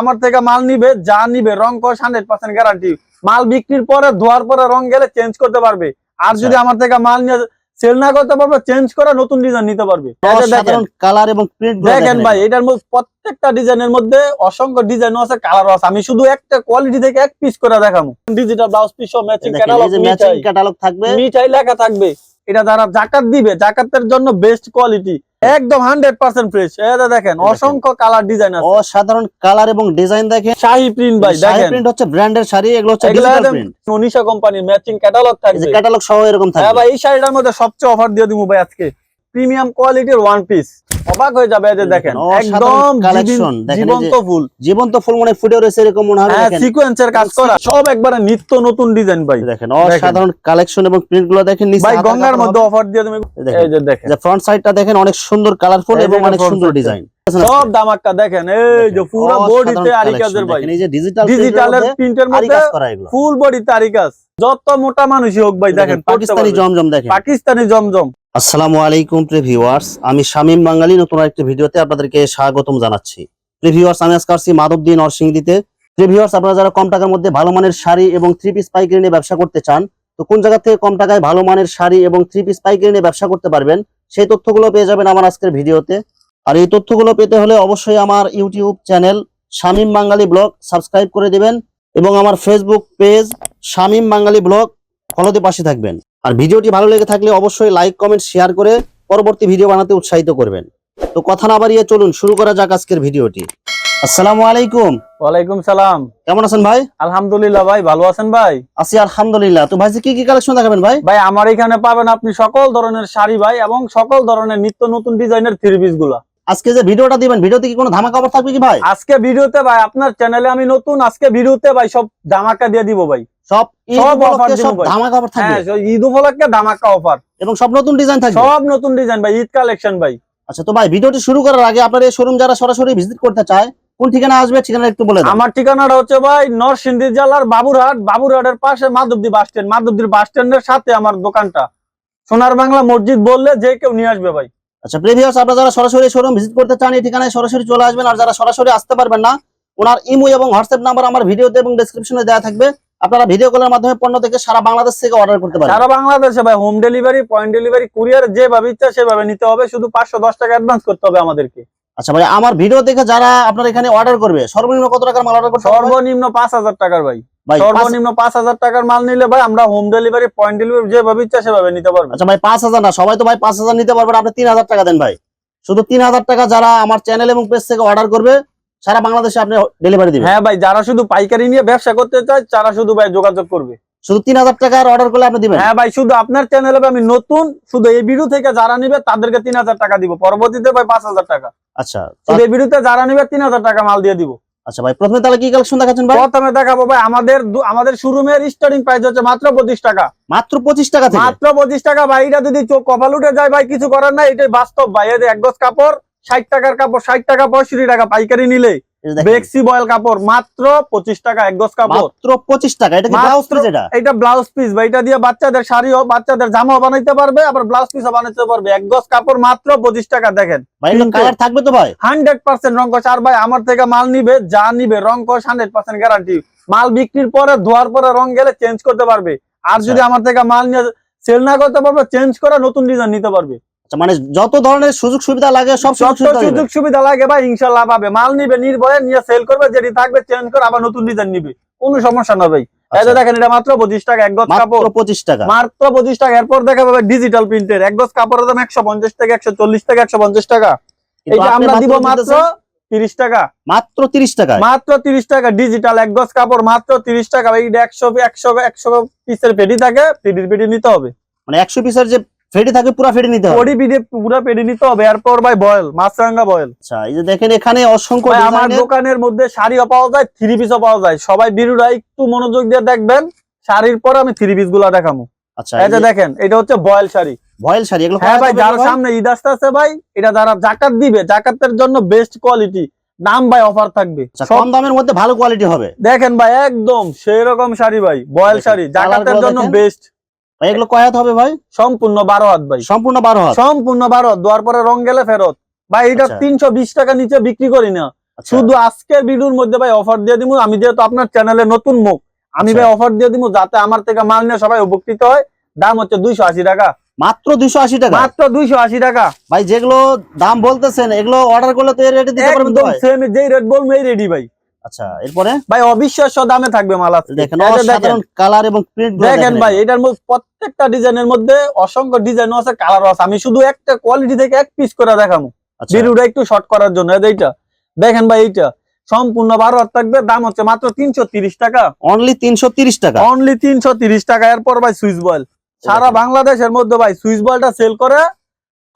আমার থেকে মাল নিবে যা নিবে রং কস হান্ড্রেড পার্সেন্ট গ্যারান্টি মাল বিক্রির পরে ধোয়ার পরে রং গেলে চেঞ্জ করতে পারবে। আর যদি আমার থেকে মাল নিয়ে সেল না করতে পারবে চেঞ্জ করে নতুন ডিজাইন নিতে পারবে। কালার এবং দেখেন ভাই এটার মধ্যে প্রত্যেকটা ডিজাইনের মধ্যে অসংখ্য ডিজাইন আছে কালার আছে। আমি শুধু একটা কোয়ালিটি থেকে এক পিস করে দেখাবো। Digital blouse piece matching catalogue থাকবে। মিঠাই লেখা থাকবে। এটা যারা জাকাত দিবে জাকাতের জন্য বেস্ট কোয়ালিটি একদম হান্ড্রেড পার্সেন্ট ফ্রেশ এটা দেখেন। অসংখ্য কালার ডিজাইন আছে। অসাধারণ কালার এবং ডিজাইন দেখেন। শাহি প্রিন্ট ভাই দেখেন। প্রিন্ট হচ্ছে ব্র্যান্ডের শাড়ি এগুলো হচ্ছে ডিজিটাল প্রিন্ট কোম্পানির ম্যাচিং ক্যাটালগ থাকবে। ক্যাটালগ সহ এরকম হ্যাঁ থাকবে। ভাই এই শাড়িটার মধ্যে সবচেয়ে অফার দিয়ে দিব ভাই আজকে। প্রিমিয়াম কোয়ালিটির ওয়ান পিস। অবাক হয়ে যাবে যে দেখেন। একদম যে- জীবন্ত ফুল। জীবন্ত ফুল মনে ফুটে রয়েছে এরকম মনে হবে হ্যাঁ সিকোয়েন্সের কাজ করা। সব একবারে নিত্য নতুন ডিজাইন ভাই। দেখেন অসাধারণ কালেকশন এবং প্রিন্টগুলো দেখেন নিচে ভাই গঙ্গার মধ্যে অফার দিয়ে তুমি এই যে দেখেন। যে ফ্রন্ট সাইডটা দেখেন অনেক সুন্দর কালারফুল এবং অনেক সুন্দর ডিজাইন সব দামাক্কা দেখেন এই যে পুরো বডিতে আরি কাজের ভাই। এই যে ডিজিটাল ডিজিটালের প্রিন্টের মধ্যে ফুল বডিতে আরি কাজ যত মোটা মানুষই হোক ভাই দেখেন পাকিস্তানি জমজম দেখেন। পাকিস্তানি জমজম। আসসালামু আলাইকুম, প্রিয় ভিউয়ার্স। আমি শামীম বাঙালি, নতুন একটি ভিডিওতে আপনাদেরকে স্বাগতম জানাচ্ছি। প্রিয় ভিউয়ার্স, আমি আজকে আসছি মাধবদী নরসিংদীতে। প্রিয় ভিউয়ার্স, আপনারা যারা কম টাকার মধ্যে ভালো মানের শাড়ি এবং থ্রি পিস পাইকারি নিয়ে ব্যবসা করতে চান, তো কোন জায়গা থেকে কম টাকায় ভালো মানের শাড়ি এবং থ্রি পিস পাইকারি নিয়ে ব্যবসা করতে পারবেন, সেই তথ্যগুলো পেয়ে যাবেন আমার আজকের ভিডিওতে। আর এই তথ্যগুলো পেতে হলে অবশ্যই আমার YouTube channel Shamim Bangali vlog subscribe করে দিবেন এবং আমার Facebook page Shamim Bangali vlog ফলোতে পাশে থাকবেন। আর ভিডিওটি ভালো লেগে থাকলে অবশ্যই লাইক কমেন্ট শেয়ার করে পরবর্তী ভিডিও বানাতে উৎসাহিত করবেন। তো কথা না বাড়িয়ে চলুন শুরু করা যাক আজকের ভিডিওটি। আসসালামু আলাইকুম। ওয়ালাইকুম সালাম। কেমন আছেন ভাই? আলহামদুলিল্লাহ ভাই ভালো আছেন ভাই? আছি আলহামদুলিল্লাহ। তো ভাই কি কি কালেকশন দেখাবেন ভাই? ভাই আমার এখানে পাবেন আপনি সকল ধরনের শাড়ি ভাই এবং সকল ধরনের নিত্য নতুন ডিজাইনের থ্রি পিসগুলা। আজকে যে ভিডিওটা দিবেন ভিডিওতে কি কোনো ধামাকা অফার থাকবে কি ভাই? আজকে ভিডিওতে ভাই আপনার চ্যানেলে আমি নতুন আজকে ভিডিওতে ভাই সব ধামাকা দিয়ে দিব ভাই। সব সব দিব সব। ধামাকা অফার থাকবে? হ্যাঁ সব ঈদ উপলক্ষে ধামাকা অফার এবং সব নতুন ডিজাইন থাকবে? সব নতুন ডিজাইন ভাই ঈদ কালেকশন ভাই। আচ্ছা তো ভাই ভিডিওটি শুরু করার আগে আপনার এই শোরুম যারা সরাসরি ভিজিট করতে চায় কোন ঠিকানা আসবে ঠিকানা একটু বলে দেন। আমার ঠিকানাটা হচ্ছে ভাই নরসিংদী জেলার বাবুরহাট বাবুরহাটের পাশে মাধবদী বাস স্ট্যান্ড মাধবদীর বাস স্ট্যান্ডের সাথে আমার দোকানটা। সোনার বাংলা মসজিদ বললে যে কেউ নিয়ে আসবে ভাই। আচ্ছা প্রিভিয়াস আপনারা যারা সরাসরি শোরুম ভিজিট করতে চান এই ঠিকানায় সরাসরি চলে আসবেন। আর যারা সরাসরি আসতে পারবেন না ওনার ইমো এবং হোয়াটসঅ্যাপ নাম্বার আমার ভিডিওতে এবং ডেসক্রিপশনে দেওয়া থাকবে। আপনারা ভিডিও কলের মাধ্যমে পণ্য থেকে সারা বাংলাদেশ থেকে অর্ডার করতে পারেন সারা বাংলাদেশে ভাই home delivery point delivery courier যেভাবে ইচ্ছা সেভাবে নিতে হবে। শুধু পাঁচশো দশ টাকা অ্যাডভান্স করতে হবে আমাদেরকে। আচ্ছা ভাই আমার ভিডিও দেখে যারা আপনার এখানে অর্ডার করবে সর্বনিম্ন কত টাকার মাল অর্ডার করতে হবে? সর্বনিম্ন পাঁচ হাজার টাকার ভাই। সর্বনিম্ন পাঁচ হাজার টাকার মাল নিলে ভাই আমরা হোম ডেলিভারি পয়েন্ট ডেলিভারি যেভাবে ইচ্ছা সেভাবে নিতে পারব। আচ্ছা ভাই পাঁচ হাজার না সবাই তো ভাই পাঁচ হাজার নিতে পারবেন আপনি তিন হাজার টাকা দেন ভাই। শুধু তিন হাজার টাকা যারা আমার চ্যানেল এবং পেজ থেকে অর্ডার করবে সারা বাংলাদেশে আপনি ডেলিভারি দিবেন। হ্যাঁ ভাই যারা শুধু পাইকারি নিয়ে ব্যবসা করতে চায় তারা শুধু ভাই যোগাযোগ করবে। শুধু তিন হাজার টাকার অর্ডার করলে আপনি দিবেন? হ্যাঁ ভাই শুধু আপনার চ্যানেলে আমি নতুন শুধু এই ভিডিও থেকে যারা নিবে তাদেরকে তিন হাজার টাকা দিব। পরবর্তীতে ভাই পাঁচ হাজার টাকা। আচ্ছা শুধু এই ভিডিওতে যারা নিবে তিন হাজার টাকা মাল দিয়ে দিব। আচ্ছা ভাই প্রথমে তাহলে কি কালেকশন দেখাচ্ছেন ভাই? প্রথমে দেখাবো ভাই আমাদের আমাদের শোরুমের স্টার্টিং প্রাইস হচ্ছে মাত্র পঁচিশ টাকা। মাত্র পঁচিশ টাকা থেকে? মাত্র পঁচিশ টাকা ভাই এটা যদি চোখ কপাল উঠে যায় ভাই কিছু করার নাই এটাই বাস্তব ভাই এই যে এক গজ কাপড় ষাট টাকার কাপড় ষাট টাকা পঁয়ষট্টি টাকা পাইকারি নিলে। বেক্সি বয়েল কাপড় মাত্র পঁচিশ টাকা এক গজ কাপড়। মাত্র পঁচিশ টাকা এটা কি ব্লাউজ পিস এটা? এটা ব্লাউজ পিস ভাই এটা দিয়ে বাচ্চাদের শাড়িও বাচ্চাদের জামাও বানাইতে পারবে আবার ব্লাউজ পিসও বানাইতে পারবে। এক গজ কাপড় মাত্র পঁচিশ টাকা দেখেন। ভাই এগুলো কালার থাকবে তো ভাই? হান্ড্রেড পার্সেন্ট রং কষ আর ভাই আমার থেকে মাল নিবে যা নিবে রং কষ হান্ড্রেড পার্সেন্ট গ্যারান্টি মাল বিক্রির পরে ধোয়ার পরে রং গেলে চেঞ্জ করতে পারবে। আর যদি আচ্ছা। আমার থেকে মাল নিয়ে সেল না করতে পারবে চেঞ্জ করে নতুন ডিজাইন নিতে পারবে। মানে যত ধরনের সুযোগ সুবিধা লাগে সব সুযোগ সুবিধা লাগে ভাই ইনশাল্লাহ পাবে। মাল নিবে নির্ভয়ে নিয়ে সেল করবে যেটি থাকবে চেঞ্জ করে আবার নতুন ডিজাইন নিবে। কোনো সমস্যা না ভাই। আচ্ছা, দেখেন এটা মাত্র পঁচিশ টাকা এক গজ কাপড়। পঁচিশ টাকা। মাত্র পঁচিশ টাকা। এরপর দেখা পাবে ডিজিটাল প্রিন্টের এক গজ কাপড়ের দাম একশো পঞ্চাশ থেকে একশো চল্লিশ থেকে একশো পঞ্চাশ টাকা। আপনি আমরা দিব মাত্র তিরিশ টাকা। মাত্র তিরিশ টাকা মাত্র তিরিশ টাকা ডিজিটাল এক গজ কাপড় মাত্র তিরিশ টাকা। একশো একশো একশো পিসের পেটি থাকে পেটির পেটি নিতে হবে। মানে একশো পিসের যে ফেডি থাকে পুরো ফেডি নিতে হবে। পিঠে পুরো পেটি নিতে হবে। এরপর ভাই বয়েল মাছরাঙ্গা বয়েল। আচ্ছা এই যে দেখেন এখানে অসংখ্য আমার দোকানের মধ্যে শাড়িও পাওয়া যায় থ্রি পিসও পাওয়া যায়। সবাই বিরুরা একটু মনোযোগ দিয়ে দেখবেন। শাড়ির পর আমি থ্রি পিসগুলা দেখাবো আচ্ছা এই যে দেখেন এটা হচ্ছে বয়েল শাড়ি। ভয়েল শাড়ি এগুলো হ্যাঁ ভাই যার সামনে ঈদ আসতে আছে ভাই এটা যারা জাকাত দিবে জাকাতের জন্য বেস্ট কোয়ালিটি দাম ভাই অফার থাকবে। আচ্ছা, কম দামের মধ্যে ভালো কোয়ালিটি হবে। দেখেন ভাই একদম সেই রকম শাড়ি ভাই বয়েল শাড়ি। জাকাতের জন্য বেস্ট ভাই এগুলো কয় হাত হবে ভাই? সম্পূর্ণ বারো হাত ভাই। সম্পূর্ণ বারো হাত? সম্পূর্ণ বারো হাত। দেওয়ার পরে রং গেলে ফেরত। ভাই এটা আচ্ছা। তিনশো বিশ টাকা নিচে বিক্রি করি না। আচ্ছা, শুধু আজকের ভিডিওর মধ্যে ভাই অফার দিয়ে দিব আমি যেহেতু আপনার চ্যানেলে নতুন মুখ আমি আচ্ছা। ভাই অফার দিয়ে দিব যাতে আমার থেকে মাল নিয়ে সবাই উপকৃত হয়। দাম হচ্ছে দুইশো আশি টাকা। মাত্র দুইশো আশি টাকা? মাত্র দুইশো আশি টাকা। ভাই যেগুলো দাম বলতেছেন এগুলো অর্ডার করলে তো এই রেটে দিতে পারবেন তো? সেম যেই রেট বলব এই রেডি ভাই। আচ্ছা এরপরে? ভাই অবিশ্বাস্য দামে থাকবে মাল আজকে। দেখেন অসাধারণ কালার এবং প্রিন্ট দেখেন ভাই এটার মধ্যে প্রত্যেকটা ডিজাইনের মধ্যে অসংখ্য ডিজাইন আছে কালার আছে। আমি শুধু একটা কোয়ালিটি থেকে এক পিস করে দেখাবো। আচ্ছা। ভিডিওটা একটু শর্ট করার জন্য এইটা। দেখেন ভাই এইটা। সম্পূর্ণ বারো হাত থাকবে দাম হচ্ছে মাত্র তিনশো তিরিশ টাকা। অনলি তিনশো তিরিশ টাকা। অনলি তিনশো তিরিশ টাকা এরপর ভাই সুইচ বয়েল। সারা বাংলাদেশের মধ্যে ভাই সুইচ বলটা সেল করে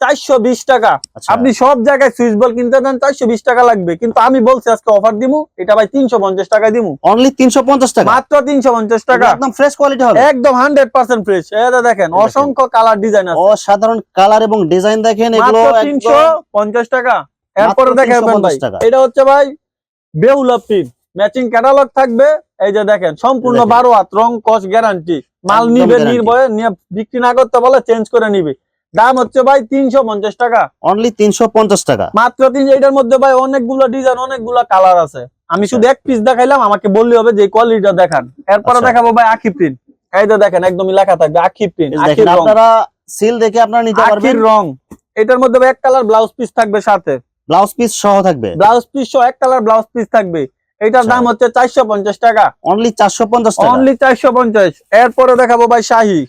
চারশো বিশ টাকা। আচ্ছা, আপনি সব জায়গায় সুইচ বল কিনতে দেন চারশো বিশ টাকা লাগবে। কিন্তু আমি বলছি আজকে অফার দিমু এটা ভাই তিনশো পঞ্চাশ টাকায় দিমু। অনলি তিনশো পঞ্চাশ টাকা? মাত্র তিনশো পঞ্চাশ টাকা। একদম ফ্রেশ কোয়ালিটি হবে? একদম হান্ড্রেড পার্সেন্ট ফ্রেশ এটা দেখেন। অসংখ্য কালার ডিজাইন আছে। অসাধারণ কালার এবং ডিজাইন দেখেন এগুলো তিনশো পঞ্চাশ টাকা। এরপরে দেখেন ভাই। এটা হচ্ছে ভাই বেউলা প্রিন্ট ম্যাচিং ক্যাটালগ থাকবে। এই যে দেখেন সম্পূর্ণ। বারো হাত রং কস গ্যারান্টি মাল নিবে নির্ভয়ে নিয়ে বিক্রি না করতে বলে চেঞ্জ করে নিবে। দাম হচ্ছে ভাই তিনশো পঞ্চাশ টাকা। অনলি তিনশো পঞ্চাশ টাকা। মাত্র তিন এটার মধ্যে ভাই অনেকগুলো ডিজাইন অনেকগুলো কালার আছে। আমি শুধু এক পিস দেখাইলাম আমাকে বললে হবে যে কোয়ালিটিটা দেখান। এরপরে আচ্ছা। দেখাবো ভাই আখি প্রিন্ট এই যে দেখেন একদমই লেখা থাকবে আখি প্রিন্ট আপনারা সিল দেখে আপনারা নিতে পারবেন। আখির রং। এটার মধ্যে ভাই এক কালার ব্লাউজ পিস থাকবে সাথে। ব্লাউজ পিস সহ থাকবে। ব্লাউজ পিস সহ এক কালার ব্লাউজ পিস থাকবে। এটার আচ্ছা। দাম হচ্ছে চারশো পঞ্চাশ টাকা। অনলি চারশো পঞ্চাশ টাকা। অনলি চারশো পঞ্চাশ। এরপরে দেখাবো ভাই শাহি।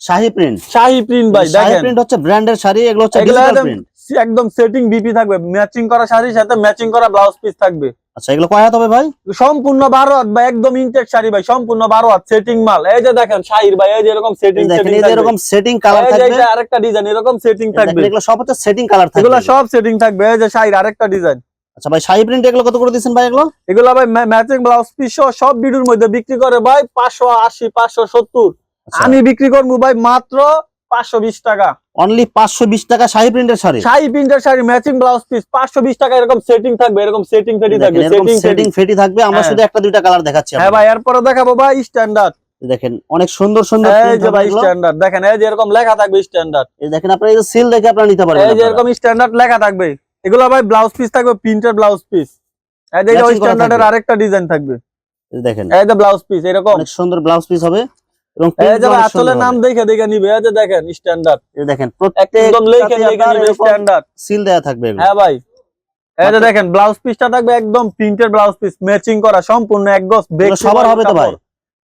শাহি প্রিন্ট শাহি প্রিন্ট ভাই শাহি প্রিন্ট হচ্ছে ব্র্যান্ডের শাড়ি এগুলো হচ্ছে ডিজিটাল প্রিন্ট একদম সেটিং বিপি থাকবে। ম্যাচিং করা শাড়ির সাথে ম্যাচিং করা ব্লাউজ পিস থাকবে। আচ্ছা এগুলো কয় হাত হবে ভাই? সম্পূর্ণ বারো হাত ভাই একদম ইনটেক শাড়ি ভাই সম্পূর্ণ বারো হাত সেটিং মাল। এই যে দেখেন শাহির ভাই এই যে এরকম সেটিং এই দেখেন এই যে এরকম সেটিং কালার থাকবে। আরেকটা ডিজাইন এরকম সেটিং থাকবে। এগুলো সব হচ্ছে সেটিং কালার থাকবে। এগুলো সব সেটিং থাকবে। এই যে শাহির আরেকটা ডিজাইন আচ্ছা ভাই শাহি প্রিন্ট এগুলো কত করে দিচ্ছেন ভাই এগুলো? এগুলো ভাই ম্যাচিং ব্লাউজ পিস সব ভিডিওর মধ্যে বিক্রি করে ভাই পাঁচশো আশি পাঁচশো সত্তর। আমি বিক্রি করব ভাই মাত্র পাঁচশো বিশ টাকা। অনলি পাঁচশো বিশ টাকা শাহি প্রিন্টের শাড়ি? শাড়ি প্রিন্টের শাড়ি ম্যাচিং ব্লাউজ পিস পাঁচশো বিশ টাকা এরকম সেটিং থাকবে এরকম সেটিং ফেটি থাকবে সেটিং সেটিং ফেটি থাকবে আমরা হ্যাঁ। শুধু একটা দুইটা কালার দেখাচ্ছি হ্যাঁ ভাই এরপরে দেখাবো ভাই স্ট্যান্ডার্ড দেখেন অনেক সুন্দর সুন্দর এই যে ভাই স্ট্যান্ডার্ড দেখেন এই যে এরকম লেখা থাকবে স্ট্যান্ডার্ড এই দেখেন আপনারা এই যে সিল দেখে আপনারা নিতে পারবেন এই যে এরকম স্ট্যান্ডার্ড লেখা থাকবে। এগুলো ভাই ব্লাউজ পিস থাকবে প্রিন্টের ব্লাউজ পিস এই যে স্ট্যান্ডার্ডের আরেকটা ডিজাইন থাকবে। এই দেখেন। এই যে ব্লাউজ পিস এরকম। অনেক সুন্দর ব্লাউজ পিস হবে। এবং এই print যে গুলো ভাই অনেক সুন্দর আসলে নাম দেখে দেখে নিবে এই যে দেখেন স্ট্যান্ডার্ড এই যে দেখেন একদম লেখে প্রত্যেকটাতে নিবে স্ট্যান্ডার্ড সিল দেয়া থাকবে হ্যাঁ ভাই। এই যে দেখেন ব্লাউজ পিসটা থাকবে একদম প্রিন্টের ব্লাউজ পিস ম্যাচিং করা সম্পূর্ণ এক গজ সবার হবে তো ভাই?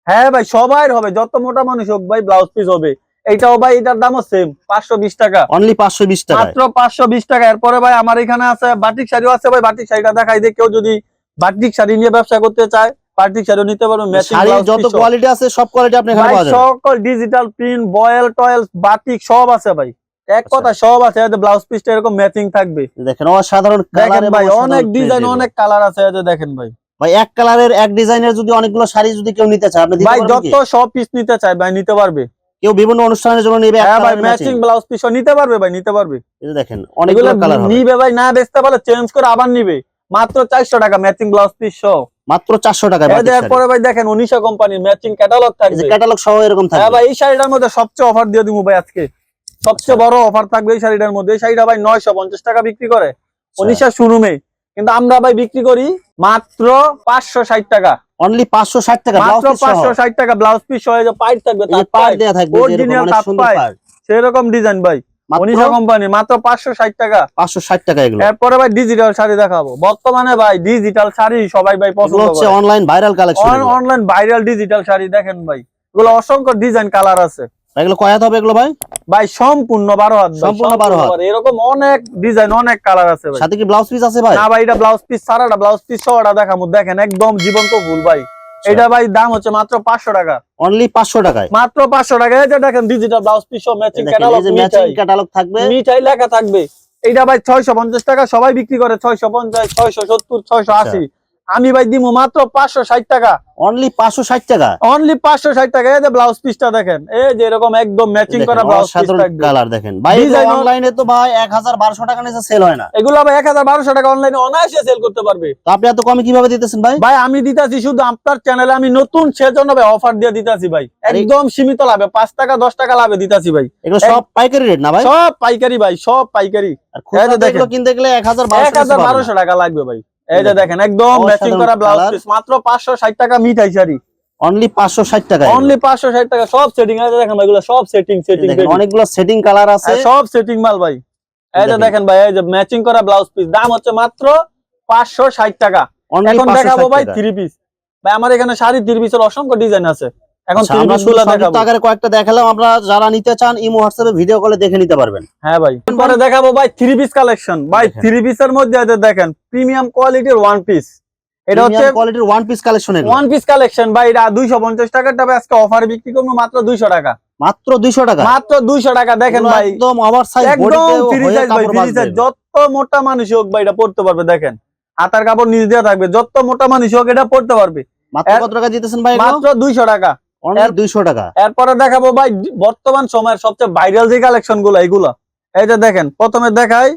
হ্যাঁ ভাই সবাই হবে যত মোটা মানুষ হোক ভাই ব্লাউজ পিস হবে। এইটাও ভাই এটার দামও সেম পাঁচশো বিশ টাকা। অনলি পাঁচশো বিশ টাকা মাত্র পাঁচশো বিশ টাকা। এরপরে ভাই আমার এখানে আছে বাটিক শাড়িও আছে ভাই বাটিক শাড়িটা দেখাই দিয়ে কেউ যদি বাটিক শাড়ি নিয়ে ব্যবসা করতে চায় বাটিক শাড়িও নিতে পারবে ম্যাচিং যত কোয়ালিটি আছে সব কোয়ালিটি আপনি এখানে পাওয়া যাবে। সকল ডিজিটাল প্রিন্ট বয়েল টয়েল বাটিক সব আছে ভাই। এক আচ্ছা। কথা সব আছে। ব্লাউজ পিসটা এরকম ম্যাচিং থাকবে। দেখেন অসাধারণ দেখেন ভাই অনেক ডিজাইন অনেক কালার আছে। দেখেন ভাই। ভাই এক কালারের এক ডিজাইনের যদি অনেকগুলো শাড়ি যদি কেউ নিতে চায় আপনি ভাই যত সব পিস নিতে চায় ভাই নিতে পারবে। কেউ বিভিন্ন অনুষ্ঠানের জন্য নেবে হ্যাঁ ভাই ম্যাচিং ব্লাউজ পিসও নিতে পারবে ভাই নিতে পারবে। এই দেখেন অনেকগুলো কালার হবে। নিবে ভাই না বেচতে পারলে চেঞ্জ করে আবার নিবে। মাত্র চারশো টাকা ম্যাচিং ব্লাউজ পিস সহ মাত্র চারশো টাকা এই যে ভাই দেখেন উনিশা কোম্পানির ম্যাচিং ক্যাটালগ থাকবে। ক্যাটালগ সহ এরকম হ্যাঁ থাকবে। ভাই এই শাড়িটার মধ্যে সবচেয়ে অফার দিয়ে দিব ভাই আজকে। সবচেয়ে বড় অফার থাকবে এই শাড়িটার মধ্যে। এই শাড়িটা ভাই নয়শো পঞ্চাশ টাকা বিক্রি করে। উনিশা শোরুমে কিন্তু আমরা ভাই বিক্রি করি মাত্র পাঁচশো ষাট টাকা। অনলি পাঁচশো ষাট টাকা ব্লাউজ মাত্র পিস সহ। পাঁচশো ষাট টাকা ব্লাউজ পিস সহ এই যে পাইট থাকবে তার পাইট দেয়া থাকবে তার পাড়। সেরকম ডিজাইন ভাই। কোম্পানি মাত্র পাঁচশো ষাট টাকা। পাঁচশো ষাট টাকা এগুলো। এরপরে ভাই ডিজিটাল শাড়ি দেখাবো। বর্তমানে ভাই ডিজিটাল শাড়ি সবাই ভাই পছন্দ হচ্ছে online viral collection online viral digital sari দেখেন ভাই। এগুলো অসংখ্য ডিজাইন কালার আছে। এগুলো কয় হাত হবে এগুলো ভাই? ভাই সম্পূর্ণ বারো হাত সম্পূর্ণ বারো হাত। এরকম অনেক ডিজাইন অনেক কালার আছে ভাই। সাথে কি ব্লাউজ পিস আছে ভাই? না ভাই এটা ব্লাউজ পিস সারাটা ব্লাউজ পিস সহটা দেখামু দেখেন একদম জীবন্ত ফুল ভাই। এটা ভাই দাম হচ্ছে মাত্র পাঁচশো টাকা। অনলি পাঁচশো টাকায়? মাত্র পাঁচশো টাকা। এটা দেখেন digital blouse piece matching catalogue matching catalogue থাকবে। মিঠাই লেখা থাকবে। এইটা ভাই ছয়শো পঞ্চাশ টাকা সবাই বিক্রি করে ছয়শো পঞ্চাশ ছয়শো সত্তর ছয়শো আশি। আমি ভাই দিব মাত্র পাঁচশো ষাট টাকা। অনলি পাঁচশো ষাট টাকা? অনলি পাঁচশো ষাট টাকা। এই যে ব্লাউজ পিসটা দেখেন এই যে এরকম একদম ম্যাচিং করা ব্লাউজ পিস কালার দেখেন। ভাই অনলাইনে তো ভাই এক হাজার বারোশো টাকা নিচে সেল হয় না। এগুলো ভাই এক হাজার বারোশো টাকা অনলাইনে অনায়াসে সেল করতে পারবে। তো আপনি এত কমে কীভাবে দিতেছেন ভাই? ভাই আমি দিতেছি শুধু আপনার চ্যানেলে আমি নতুন সেজন্য ভাই অফার দিয়ে দিতেছি ভাই। একদম সীমিত লাভে পাঁচ টাকা দশ টাকা লাভে দিতাছি ভাই। এগুলো সব পাইকারি রেট না ভাই? সব পাইকারি ভাই সব পাইকারি। কিনতে গেলে এক হাজার বারোশো টাকা লাগবে ভাই। এই যে দেখেন একদম ম্যাচিং করা ব্লাউজ পিস মাত্র পাঁচশো ষাট টাকা মিঠাই শাড়ি। অনলি পাঁচশো ষাট টাকা অনলি পাঁচশো ষাট টাকা সব সেটিং আছে দেখেন ভাই এগুলো সব সেটিং সেটিং অনেকগুলো সেটিং কালার আছে। সব সেটিং মাল ভাই। এই যে দেখেন। ভাই এই যে ম্যাচিং করা ব্লাউজ পিস দাম হচ্ছে মাত্র পাঁচশো ষাট টাকা। এখন দেখাবো ভাই টাকা। থ্রি পিস ভাই আমার এখানে শাড়ি থ্রি পিসের অসংখ্য ডিজাইন আছে। এখন আচ্ছা, দেখাবো। আকারে কয়েকটা দেখালাম আমরা যারা নিতে চান ইমো হোয়াটসঅ্যাপে ভিডিও কলে দেখে নিতে পারবেন। হ্যাঁ ভাই। পরে দেখাবো ভাই থ্রি পিস কালেকশন ভাই। থ্রি পিসের মধ্যে দেখেন প্রিমিয়াম কোয়ালিটির ওয়ান পিস এটা হচ্ছে কোয়ালিটির one piece collection one piece collection ভাই এটা টাকার টাকা আজকে অফার বিক্রি করব মাত্র দুইশো টাকা। মাত্র 200 টাকা? মাত্র দুইশো টাকা। দেখেন ভাই একদম ওভার সাইজ একদম ফ্রি সাইজ ভাই কাপড় ফ্রি বাঁধবে সাইজ যত মোটা মানুষ হোক ভাই এটা পড়তে পারবে দেখেন। হাতার কাপড় নিচ দিয়ে থাকবে। যত মোটা মানুষ হোক এটা পড়তে পারবে। মাত্র কত টাকা দিতেছেন ভাই মাত্র দুইশো টাকা। অনলি এর- 200 টাকা। এরপরে দেখাবো ভাই বর্তমান সময়ের সবচেয়ে ভাইরাল যে কালেকশনগুলো এগুলো। এই যে দেখেন প্রথমে দেখাই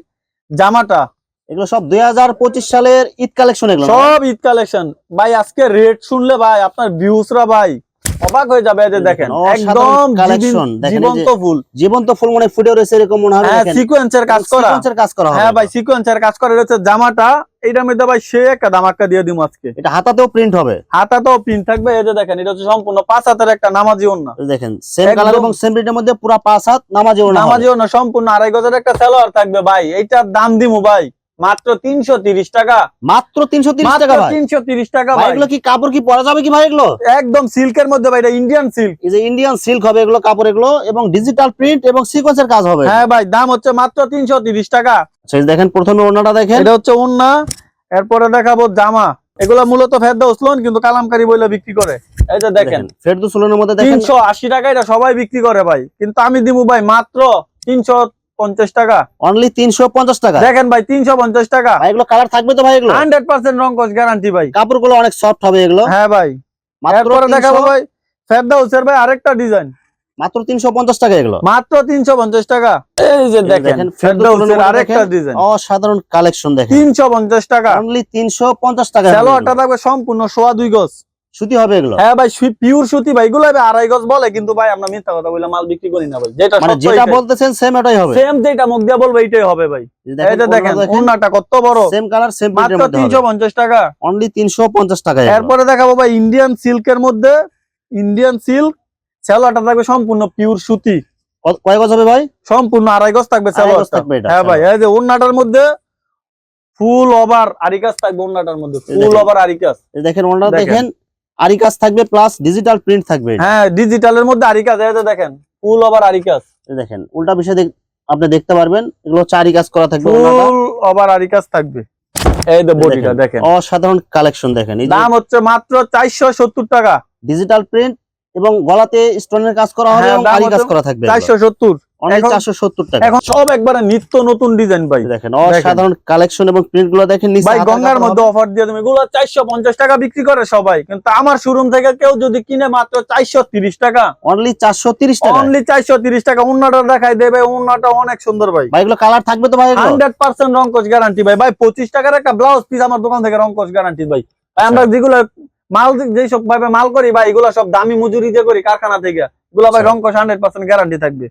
জামাটা। এগুলো সব 2025 সালের ঈদ কালেকশন এগুলো। সব ঈদ কালেকশন ভাই আজকে রেট শুনলে ভাই আপনার ভিউসরা ভাই অবাক হয়ে যাবে যে দেখেন একদম যে- জীবন্ত ফুল। জীবন্ত ফুল মনে ফুটে রয়েছে এরকম মনে হ্যাঁ দেখেন। সিকোয়েন্সের কাজ করা। সিকোয়েন্সের কাজ করা হ্যাঁ ভাই সিকোয়েন্সের কাজ করা। হচ্ছে জামাটা এইটার মধ্যে ভাই সে একটা দামাক্কা দিয়ে দিব আজকে। এটা হাতাতেও প্রিন্ট হবে। হাতাতেও প্রিন্ট থাকবে। এই যে দেখেন এটা হচ্ছে সম্পূর্ণ পাঁচ হাতের একটা নামাজি ওন্না দেখেন সেম কালার এবং সেম প্রিন্টের মধ্যে পুরো পাঁচ হাত নামাজি ওনা নামাজি ওন্না সম্পূর্ণ আড়াই গজের একটা সেলোয়ার থাকবে ভাই। এইটার দাম দিমু ভাই। মাত্র তিনশো তিরিশ টাকা। মাত্র 330 মাত্র টাকা তিনশো তিরিশ টাকা এগুলো কি কাপড় কি পরা যাবে কি ভাই এগুলো? একদম সিল্কের মধ্যে ভাই এটা ইন্ডিয়ান সিল্ক এই যে ইন্ডিয়ান সিল্ক হবে এগুলো কাপড় এগুলো এবং ডিজিটাল প্রিন্ট এবং সিকোয়েন্সের কাজ হবে। হ্যাঁ ভাই দাম হচ্ছে মাত্র তিনশো তিরিশ টাকা। আচ্ছা, দেখেন প্রথমে ওনাটা দেখেন। এটা হচ্ছে ওন্না এরপরে দেখাবো জামা। এগুলা মূলত ফেরদা উসলন কিন্তু কালামকারি বইলে বিক্রি করে। এই যে দেখেন ফেরদু সুলনের মধ্যে দেখেন। তিনশো আশি টাকা এটা সবাই বিক্রি করে ভাই। কিন্তু আমি দিব ভাই মাত্র তিনশো পঞ্চাশ টাকা। অনলি 350 টাকা। দেখেন ভাই তিনশো পঞ্চাশ টাকা। এগুলো কালার থাকবে তো ভাই এগুলো? হান্ড্রেড পার্সেন্ট রং কস গ্যারান্টি ভাই। কাপড়গুলো অনেক সফট হবে এগুলো। হ্যাঁ ভাই। মাত্র দেখাবো ভাই ফেরদা উসের ভাই আরেকটা ডিজাইন মাত্র 350 টাকা এগুলো। মাত্র তিনশো পঞ্চাশ টাকা। এই যে দেখেন আরেকটা ডিজাইন অসাধারণ কালেকশন দেখেন। তিনশো পঞ্চাশ টাকা। অনলি 350 টাকা। স্যালোয়ারটা থাকবে সম্পূর্ণ সোয়া দুই গজ। সুতি হবে এগুলো? হ্যাঁ ভাই পিওর সুতি ভাই এগুলো আড়াই গজ বলে কিন্তু ভাই আমরা মিথ্যা কথা বলে মাল বিক্রি করি না ভাই। যেটা মানে যেটা বলতেছেন সেম এটাই হবে। সেম যেটা মুখ দিয়ে বলব এইটাই হবে ভাই। যে দেখেন ওন্নাটা কত বড়। সেম কালার সেম মাত্র প্রিন্টের মধ্যে তিনশো পঞ্চাশ টাকা। অনলি 350 টাকা এরপরে দেখাবো ভাই ইন্ডিয়ান সিল্কের মধ্যে ইন্ডিয়ান সিল্ক স্যালোয়ারটা থাকবে সম্পূর্ণ পিওর সুতি। কয় গজ হবে ভাই? সম্পূর্ণ আড়াই গজ থাকবে আড়াই থাকবে এটা, হ্যাঁ ভাই এই যে ওন্নাটার মধ্যে ফুল ওভার আরিকাস থাকবে ওন্নাটার মধ্যে। ফুল ওভার আরিকাস। দেখেন ওনারা দেখেন। দেখেন আরি কাজ থাকবে প্লাস ডিজিটাল প্রিন্ট থাকবে। হ্যাঁ ডিজিটালের মধ্যে যে দেখেন ফুল ওভার আরিকাস দেখেন উল্টা বিষয় আপনি দেখতে পারবেন এগুলো চারি কাজ করা থাকবে ফুল ওভার আরিকাস থাকবে। এই যে বডিটা দেখেন অসাধারণ কালেকশন দেখেন। দাম হচ্ছে মাত্র চারশো সত্তর টাকা। ডিজিটাল প্রিন্ট এবং গলাতে স্টোনের কাজ করা হবে হ্যাঁ, এবং আরি কাজ করা থাকবে চারশো সত্তর। অনলি এখন- 470 টাকা। এখন সব একবারে নিত্য নতুন ডিজাইন ভাই। দেখেন অসাধারণ কালেকশন এবং প্রিন্টগুলো দেখেন নিচে ভাই গঙ্গার মধ্যে অফার দিয়ে তুমি এগুলো চারশো পঞ্চাশ টাকা বিক্রি করে সবাই। কিন্তু আমার শোরুম থেকে কেউ যদি কিনে মাত্র চারশো তিরিশ টাকা অনলি 430 টাকা? অনলি চারশো তিরিশ টাকা উন্নাটা দেখাই দেবে উন্নাটা অনেক সুন্দর ভাই। ভাই এগুলো কালার থাকবে তো ভাই গ্যারান্টি ভাই। ভাই পঁচিশ টাকার একটা ব্লাউজ পিস আমার দোকান থেকে গ্যারান্টি ভাই। ভাই আমরা যেগুলো মাল যেসব ভাবে মাল করি ভাই এগুলো সব দামি মজুরি দিয়ে করি কারখানা থেকে। এগুলো ভাই আচ্ছা। রঙ্কশ হান্ড্রেড পার্সেন্ট গ্যারান্টি থাকবে।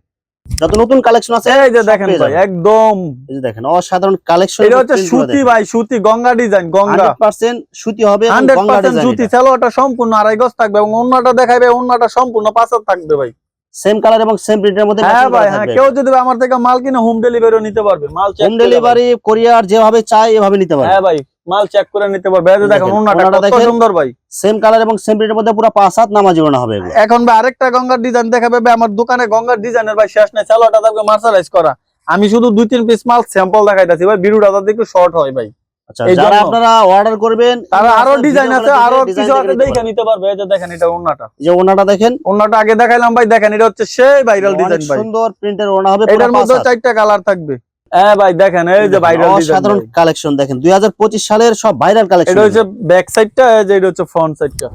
যত নতুন কালেকশন আছে এই যে দেখেন ভাই একদম। এই যে দেখেন অসাধারণ কালেকশন এটা হচ্ছে সুতি ভাই সুতি গঙ্গা ডিজাইন গঙ্গা। 100% সুতি হবে এবং হান্ড্রেড গঙ্গা পার্সেন্ট ডিজাইন সুতি স্যালোয়ারটা সম্পূর্ণ আড়াই গজ থাকবে এবং অন্যটা দেখাবে অন্যটা সম্পূর্ণ পাঁচার থাকবে ভাই। সেম কালার এবং সেম প্রিন্টের মধ্যে হ্যাঁ ভাই হ্যাঁ কেউ যদি আমার থেকে মাল কিনে হোম ডেলিভারিও নিতে পারবে মাল চেক হোম ডেলিভারি কোরিয়ার যেভাবে চাই এভাবে নিতে পারবে। হ্যাঁ ভাই মাল চেক করে নিতে পারবে। এই দেখেন ওনাটা কত সুন্দর ভাই। সেম কালার এবং সেম প্রিন্টের মধ্যে পুরো পাঁচ হাত নামাজি ওড়না হবে এখন ভাই আরেকটা গঙ্গার ডিজাইন দেখাবে ভাই আমার দোকানে গঙ্গার ডিজাইনের ভাই শেষ নাই। স্যালোয়ারটা থাকবে মার্শালাইজ করা। আমি শুধু দুই তিন পিস মাল স্যাম্পল দেখাইতাছি ভাই বিরুটা একটু শর্ট হয় ভাই। আচ্ছা এই যারা জন্য। আপনারা অর্ডার করবেন তারা আরও ডিজাইন আছে আরও কিছু আছে দেখে নিতে পারবে এই যে দেখেন এটা ওন্নাটা যে ওনাটা দেখেন। ওন্নাটা আগে দেখাইলাম ভাই দেখেন এটা হচ্ছে সেই ভাইরাল অনেক ডিজাইন ভাই। সুন্দর প্রিন্টের ওড়না হবে এটার মধ্যে চারটা কালার থাকবে। হ্যাঁ ভাই দেখেন এই যে ভাইরাল ডিজাইন কালেকশন দেখেন 2025 সালের সব ভাইরাল কালেকশন এটা হচ্ছে ব্যাক সাইডটা এই যে এটা হচ্ছে ফ্রন্ট সাইডটা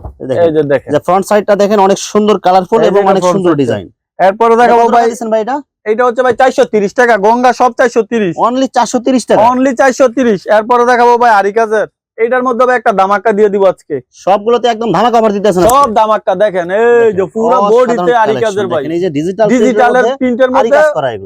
এই যে দেখেন। যে ফ্রন্ট সাইডটা দেখেন অনেক সুন্দর কালারফুল এবং অনেক সুন্দর ডিজাইন এরপরে দেখাবো ভাই ভাই এটা? এটা হচ্ছে ভাই চারশো তিরিশ টাকা গঙ্গা সব চারশো তিরিশ। অনলি 430 টাকা? অনলি চারশো তিরিশ। এরপরে দেখাবো ভাই আরিকাজের। এইটার মধ্যে একটা দামাক্কা দিয়ে দিব আজকে। সবগুলোতে একদম ধামাকা অফার দিতেছেন সব দামাক্কা দেখেন এই যে পুরো বডিতে আরিকাজের ভাই। এই যে ডিজিটাল ডিজিটালের প্রিন্টের মধ্যে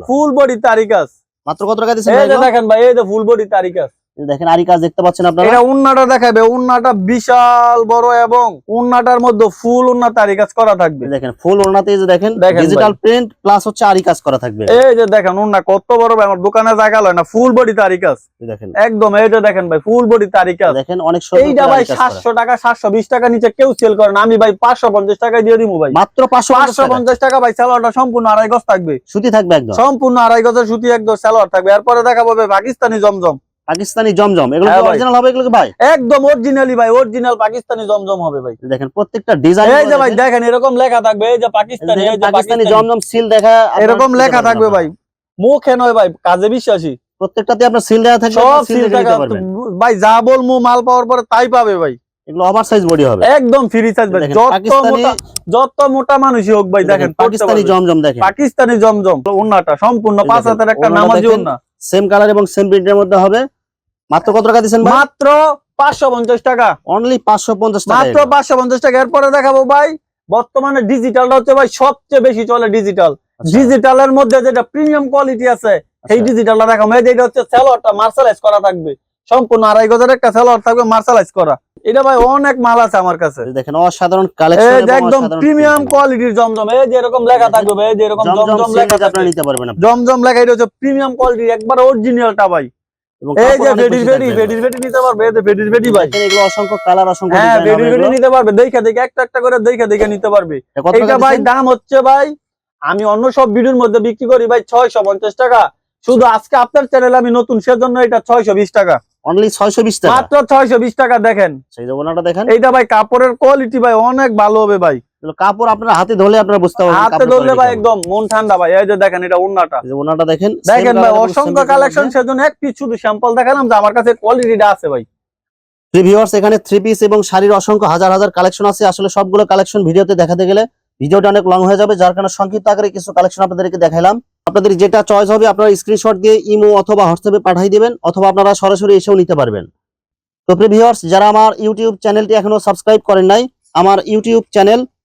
ফুল বডি তারিকাস মাত্র কত টাকা দিয়েছেন এই? দেখেন ভাই এই যে ফুল বডি আরিকাজ। এই দেখেন আরি কাজ দেখতে পাচ্ছেন আপনারা? এটা উন্নাটা দেখাবে উন্নাটা বিশাল বড় এবং উন্নাটার মধ্যে ফুল উন্না তারি কাজ করা থাকবে। দেখেন ফুল এই যে দেখেন ডিজিটাল প্রিন্ট প্লাস হচ্ছে আরি কাজ করা থাকবে। এই যে দেখেন উন্না কত বড় ভাই আমার দোকানে জায়গা লয় না ফুল বডি তারি কাজ। এই দেখেন। একদম এইটা দেখেন ভাই ফুল বডি তারি কাজ। দেখেন অনেক সুন্দর এইটা ভাই আরি কাজ করা। সাতশো টাকা সাতশো বিশ টাকা নিচে কেউ সেল করে না আমি ভাই পাঁচশো পঞ্চাশ টাকায় দিয়ে দিব ভাই। মাত্র পাঁচশো পাঁচশো পঞ্চাশ টাকা ভাই সালোয়ারটা সম্পূর্ণ আড়াই গজ থাকবে। সুতি থাকবে একদম। সম্পূর্ণ আড়াই গজের সুতি একদম সালোয়ার থাকবে। এরপরে দেখা পাবে পাকিস্তানি জমজম। পাকিস্তানি জমজম এগুলো হ্যাঁ অরিজিনাল হবে এগুলো ভাই? একদম অরিজিনালি ভাই অরিজিনাল পাকিস্তানি জমজম হবে ভাই। দেখেন প্রত্যেকটা ডিজাইন এই যে ভাই দেখেন। এরকম লেখা থাকবে এই যে পাকিস্তানি এই যে পাকিস্তানি। জমজম সিল দেখা এরকম লেখা থাকবে ভাই। মুখে নয় ভাই কাজে বিশ্বাসী। প্রত্যেকটাতে আপনার সিল দেওয়া থাকবে সব সিল দেখে ভাই যা বলমু মাল পাওয়ার পরে তাই পাবে ভাই। এগুলো ওভার সাইজ বডি হবে। একদম ফ্রি সাইজ ভাই। যত মোটা যত মোটা মানুষই হোক ভাই দেখেন পাকিস্তানি জমজম দেখেন। পাকিস্তানি জমজম উন্নাটা সম্পূর্ণ পাঁচ হাতের একটা নামাজি। উন্না সেম কালার এবং সেম প্রিন্টের মধ্যে হবে। মাত্র কত টাকা দিচ্ছেন মাত্র পাঁচশো পঞ্চাশ টাকা। অনলি পাঁচশো পঞ্চাশ টাকা মাত্র পাঁচশো পঞ্চাশ টাকা। এরপরে দেখাবো ভাই বর্তমানে ডিজিটালটা হচ্ছে ভাই সবচেয়ে বেশি চলে ডিজিটাল আচ্ছা, ডিজিটালের মধ্যে যেটা প্রিমিয়াম কোয়ালিটি আছে সেই আচ্ছা। ডিজিটালটা দেখাবো। এই যে এটা হচ্ছে স্যালোয়ারটা মার্শালাইজ করা থাকবে। সম্পূর্ণ আড়াই গজের একটা স্যালোয়ার থাকবে মার্শালাইজ করা। এটা ভাই অনেক মাল আছে আমার কাছে। দেখেন অসাধারণ কালেকশন একদম প্রিমিয়াম কোয়ালিটির জমজম। এই যে এরকম লেখা থাকবে ভাই, এই যে এরকম জমজম লেখা থাকবে। নিতে পারবেন জমজম লেখা এটা হচ্ছে প্রিমিয়াম কোয়ালিটির একবার অরিজিনালটা ভাই। এই যে কাপড় অনেক ভেডির বেশি ভেডি থাকবে। ভেডির ভেডি নিতে পারবে এই যে ভেডির ভেডি ভাই। এগুলো অসংখ্য কালার অসংখ্য হ্যাঁ ডিজাইন ভেডির নিতে পারবে দেখে দেখে একটা একটা করে দেখে দেখে নিতে পারবে। এইটা ভাই দাম হচ্ছে ভাই আমি অন্য সব ভিডিওর মধ্যে বিক্রি করি ভাই ছয়শো পঞ্চাশ টাকা। শুধু আজকে আপনার চ্যানেল আমি নতুন সেজন্য এটা ছয়শো বিশ টাকা। অনলি ছয়শো বিশ টাকা? মাত্র ছয়শো বিশ টাকা দেখেন। সেই যে দেখেন। এইটা ভাই কাপড়ের কোয়ালিটি ভাই অনেক ভালো হবে ভাই। কাপড় আপনার হাতে ধরলে আপনারা বুঝতে পারবেন হাতে ধরলে ভাই একদম মন ঠান্ডা ভাই। এই যে দেখেন এটা। এই যে ওনাটা দেখেন দেখেন ভাই অসংখ্য কালেকশন সেজন্য এক পিস শুধু স্যাম্পল দেখালাম যে আমার কাছে কোয়ালিটিটা আছে ভাই। ভিউয়ার্স এখানে থ্রি পিস এবং শাড়ির অসংখ্য হাজার হাজার কালেকশন আছে। আসলে সবগুলো কালেকশন ভিডিওতে দেখাতে গেলে ভিডিওটা অনেক লং হয়ে যাবে যার কারণে সংক্ষিপ্ত আকারে কিছু কালেকশন আপনাদেরকে দেখাইলাম। আপনাদের যেটা চয়েস হবে আপনারা স্ক্রিনশট দিয়ে ইমো অথবা হোয়াটসঅ্যাপে পাঠিয়ে দিবেন অথবা আপনারা সরাসরি এসেও নিতে পারবেন। তো প্রিয় ভিউয়ার্স যারা আমার ইউটিউব চ্যানেলটি এখনও সাবস্ক্রাইব করেন নাই আমার YouTube channel